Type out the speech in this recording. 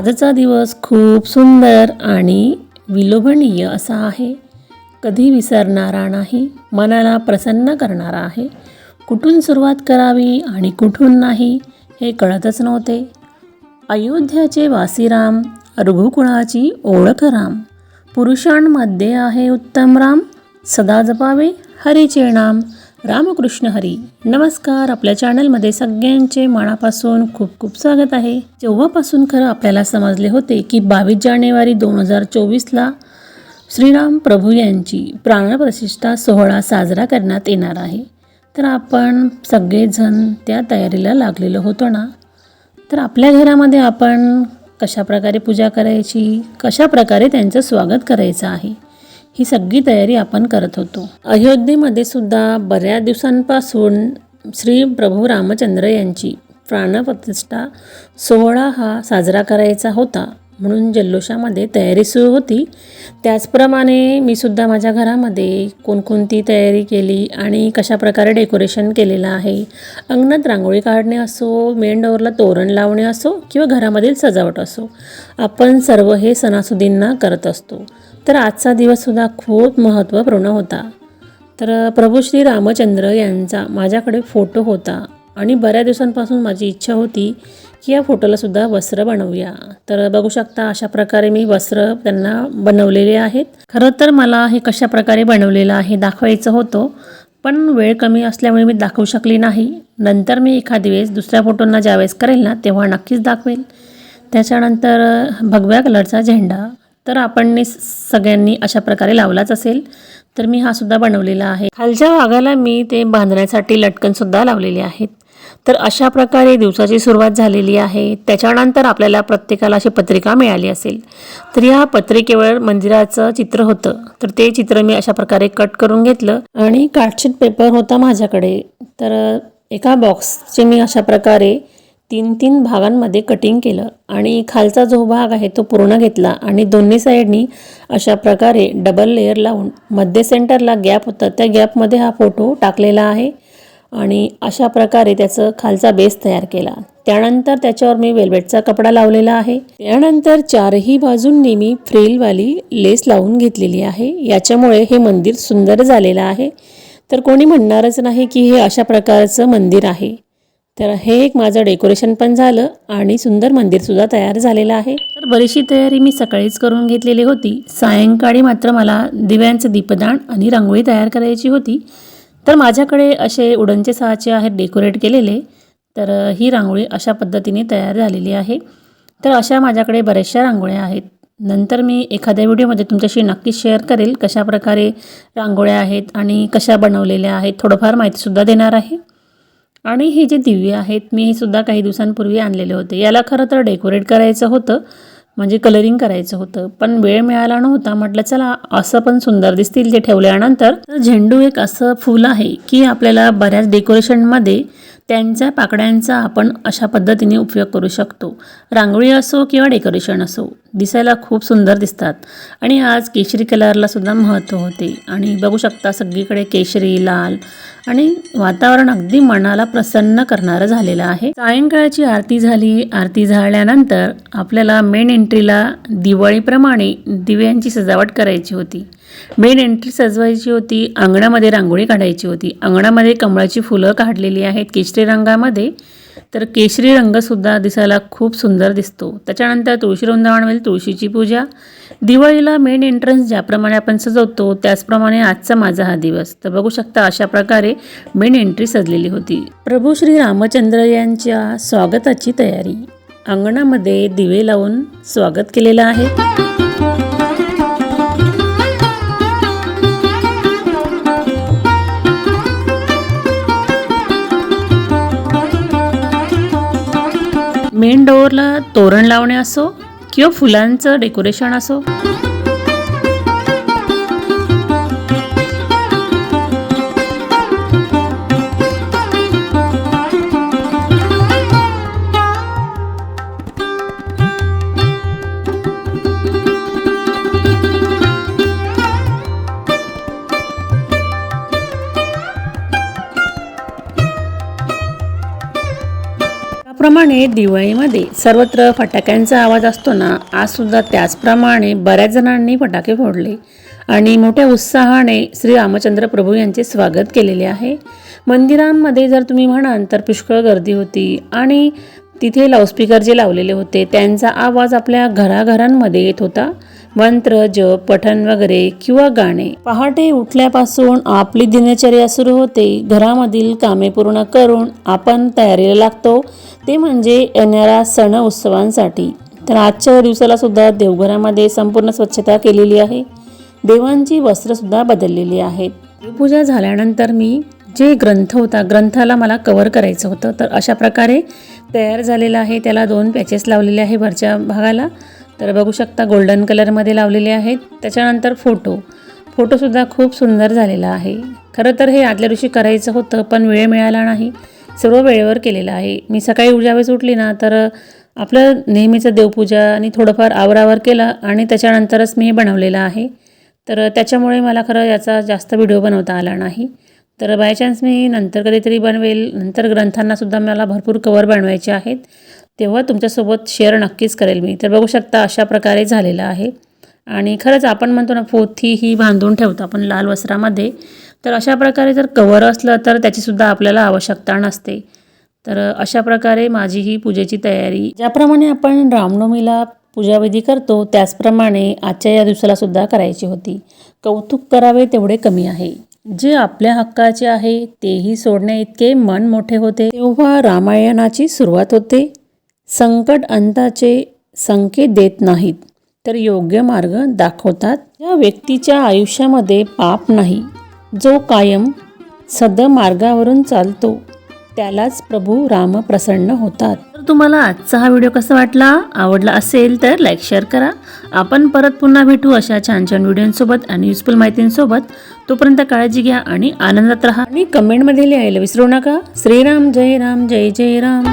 आजचा दिवस खूप सुंदर आणि विलोभनीय असा आहे. कधी विसरणारा नाही मनाला प्रसन्न करणारा आहे. कुठून सुरुवात करावी आणि कुठून नाही हे कळतच नव्हते. अयोध्याचे वासीराम रघुकुळाची ओळख राम. पुरुषांमध्ये आहे उत्तम राम सदा जपावे हरीचे नाम. रामकृष्ण हरी. नमस्कार. आपल्या चॅनलमध्ये सगळ्यांचे मनापासून खूप खूप स्वागत आहे. जेव्हापासून खरं आपल्याला समजले होते की बावीस जानेवारी दोन हजार चोवीसला श्रीराम प्रभू यांची प्राणप्रतिष्ठा सोहळा साजरा करण्यात येणार आहे. तर आपण सगळेजण त्या तयारीला लागलेलो होतो ना? तर आपल्या घरामध्ये आपण कशा प्रकारे पूजा करायची? कशा प्रकारे त्यांचं स्वागत करायचं आहे? ही सगळी तयारी आपण करत होतो. अयोध्येमध्ये सुद्धा बऱ्याच दिवसांपासून श्री प्रभू रामचंद्र यांची प्राणप्रतिष्ठा सोहळा हा साजरा करायचा होता. म्हणून जल्लोषामध्ये तयारी सुरू होती. त्याचप्रमाणे मी सुद्धा माझ्या घरामध्ये कोणकोणती तयारी केली आणि कशा प्रकारे डेकोरेशन केलेलं आहे अंगणात रांगोळी काढणे असो मेन डोअरला तोरण लावणे असो किंवा घरामधील सजावट असो आपण सर्व हे सणासुदींना करत असतो. तर आजचा दिवससुद्धा खूप महत्त्वपूर्ण होता. तर प्रभू श्री रामचंद्र यांचा माझ्याकडे फोटो होता आणि बऱ्याच दिवसांपासून माझी इच्छा होती की या फोटोलासुद्धा वस्त्र बनवूया. तर बघू शकता अशा प्रकारे मी वस्त्र त्यांना बनवलेले आहेत. खरं तर मला हे कशा प्रकारे बनवलेलं आहे दाखवायचं होतं पण वेळ कमी असल्यामुळे मी दाखवू शकली नाही. नंतर मी एखादी वेळेस दुसऱ्या फोटोंना ज्यावेळेस करेल ना तेव्हा नक्कीच दाखवेल. त्याच्यानंतर भगव्या कलरचा झेंडा तर आपण सगळ्यांनी अशा प्रकारे लावलाच असेल. तर मी हा सुद्धा बनवलेला आहे. खालच्या भागाला मी ते बांधण्यासाठी लटकन सुद्धा लावलेले आहेत. तर अशा प्रकारे दिवसाची सुरुवात झालेली आहे. त्याच्यानंतर आपल्याला प्रत्येकाला अशी पत्रिका मिळाली असेल. तर या पत्रिकेवर मंदिराचं चित्र होतं. तर ते चित्र मी अशा प्रकारे कट करून घेतलं. आणि कार्डशीट पेपर होता माझ्याकडे. तर एका बॉक्सचे मी अशा प्रकारे तीन तीन भागांमध्ये कटिंग केलं आणि खालचा जो भाग आहे तो पूर्ण घेतला आणि दोन्ही साईडनी अशा प्रकारे डबल लेअर लावून मध्य सेंटरला गॅप होतं. त्या गॅपमध्ये हा फोटो टाकलेला आहे आणि अशा प्रकारे त्याचं खालचा बेस तयार केला. त्यानंतर त्याच्यावर मी वेल्वेटचा कपडा लावलेला आहे. त्यानंतर चारही बाजूंनी मी फ्रेलवाली लेस लावून घेतलेली आहे. याच्यामुळे हे मंदिर सुंदर झालेलं आहे. तर कोणी म्हणणारच नाही की हे अशा प्रकारचं मंदिर आहे. तर हे एक माझं डेकोरेशन पण झालं आणि सुंदर मंदिरसुद्धा तयार झालेलं आहे. तर बरीचशी तयारी मी सकाळीच करून घेतलेली होती. सायंकाळी मात्र मला दिव्यांचं दीपदान आणि रांगोळी तयार करायची होती. तर माझ्याकडे असे उडनचे सहाचे आहेत डेकोरेट केलेले. तर ही रांगोळी अशा पद्धतीने तयार झालेली आहे. तर अशा माझ्याकडे बऱ्याचशा रांगोळ्या आहेत. नंतर मी एखाद्या व्हिडिओमध्ये तुमच्याशी नक्कीच शेअर करेल कशा प्रकारे रांगोळ्या आहेत आणि कशा बनवलेल्या आहेत. थोडंफार माहितीसुद्धा देणार आहे. आणि हे जे दिवे आहेत मी हे सुद्धा काही दिवसांपूर्वी आणलेले होते. याला खरं तर डेकोरेट करायचं होतं म्हणजे कलरिंग करायचं होतं पण वेळ मिळाला नव्हता. म्हटलं चला असं पण सुंदर दिसतील ते ठेवल्यानंतर तर झेंडू एक असं फूल आहे की आपल्याला बऱ्याच डेकोरेशनमध्ये त्यांच्या पाकड्यांचा आपण अशा पद्धतीने उपयोग करू शकतो. रांगोळी असो किंवा डेकोरेशन असो दिसायला खूप सुंदर दिसतात. आणि आज केशरी कलरला सुद्धा महत्त्व होते. आणि बघू शकता सगळीकडे केशरी लाल आणि वातावरण अगदी मनाला प्रसन्न करणारं झालेलं आहे. सायंकाळची आरती झाली. आरती झाल्यानंतर आपल्याला मेन एंट्रीला दिवाळीप्रमाणे दिव्यांची सजावट करायची होती. मेन एंट्री सजवायची होती अंगणामध्ये रांगोळी काढायची होती. अंगणामध्ये कमळाची फुलं काढलेली आहेत केशरी रंगामध्ये. तर केशरी रंगसुद्धा दिसायला खूप सुंदर दिसतो. त्याच्यानंतर तुळशी वृंदावनामध्ये तुळशीची पूजा. दिवाळीला मेन एंट्रन्स ज्याप्रमाणे आपण सजवतो त्याचप्रमाणे आजचा माझा हा दिवस. तर बघू शकता अशा प्रकारे मेन एंट्री सजलेली होती. प्रभू श्री रामचंद्र यांच्या स्वागताची तयारी. अंगणामध्ये दिवे लावून स्वागत केलेलं आहे. मेन डोअरला तोरण लावणे असो किंवा फुलांचं डेकोरेशन असो. रोजप्रमाणे दिवाळीमध्ये सर्वत्र फटाक्यांचा आवाज असतो ना आजसुद्धा त्याचप्रमाणे बऱ्याच जणांनी फटाके फोडले. आणि मोठ्या उत्साहाने श्री रामचंद्र प्रभू यांचे स्वागत केलेले आहे. मंदिरांमध्ये जर तुम्ही म्हणाल तर पुष्कळ गर्दी होती आणि तिथे लाऊडस्पीकर जे लावलेले होते त्यांचा आवाज आपल्या घराघरांमध्ये येत होता. मंत्र जप पठण वगैरे किंवा गाणे. पहाटे उठल्यापासून आपली दिनचर्या सुरू होते. घरामधील कामे पूर्ण करून आपण तयारीला लागतो. ते म्हणजे येणाऱ्या सण उत्सवांसाठी. तर आजच्या दिवसाला सुद्धा देवघरामध्ये संपूर्ण स्वच्छता केलेली आहे. देवांची वस्त्रसुद्धा बदललेली आहेत. देवपूजा झाल्यानंतर मी जे ग्रंथ होता ग्रंथाला मला कवर करायचं होतं. तर अशा प्रकारे तयार झालेलं आहे. त्याला दोन पॅचेस लावलेले आहे वरच्या भागाला. तर बघू शकता गोल्डन कलरमध्ये लावलेले आहेत. त्याच्यानंतर फोटो. फोटोसुद्धा खूप सुंदर झालेला आहे. खरं तर हे आदल्या दिवशी करायचं होतं पण वेळ मिळाला नाही. सर्व वेळेवर केलेलं आहे. मी सकाळी ज्यावेळेस उठली ना तर आपलं नेहमीचं देवपूजा आणि थोडंफार आवरावर केलं आणि त्याच्यानंतरच मी हे बनवलेलं आहे. तर त्याच्यामुळे मला खरं याचा जास्त व्हिडिओ बनवता आला नाही. तर बाय चान्स मी नंतर कधीतरी बनवेल. नंतर ग्रंथांनासुद्धा मला भरपूर कवर बनवायचे आहेत. तेव्हा तुमच्यासोबत शेअर नक्कीच करेल मी. तर बघू शकता अशा प्रकारे झालेलं आहे. आणि खरंच आपण म्हणतो ना पोथी ही बांधून ठेवतो आपण लाल वस्त्रामध्ये. तर अशा प्रकारे जर कवर असलं तर त्याचीसुद्धा आपल्याला आवश्यकता नसते. तर अशा प्रकारे माझी ही पूजेची तयारी. ज्याप्रमाणे आपण रामनवमीला पूजाविधी करतो त्याचप्रमाणे आजच्या या दिवसालासुद्धा करायची होती. कौतुक करावे तेवढे कमी आहे. जे आपल्या हक्काचे आहे तेही सोडण्या इतके मन मोठे होते. तेव्हा रामायणाची सुरुवात होते. संकट अंताचे संकेत देत नाहीत. तर योग्य मार्ग दाखवतात. या व्यक्तीच्या आयुष्यामध्ये पाप नाही. जो कायम सदमार्गावरून चालतो त्यालाच प्रभू राम प्रसन्न होतात. तर तुम्हाला आजचा हा व्हिडिओ कसा वाटला? आवडला असेल तर लाईक शेअर करा. आपण परत पुन्हा भेटू अशा छान छान व्हिडिओंसोबत आणि युजफुल माहितींसोबत. तोपर्यंत काळजी घ्या आणि आनंदात राहा. आणि कमेंटमध्ये लिहायला विसरू नका. श्रीराम जय राम जय जय राम.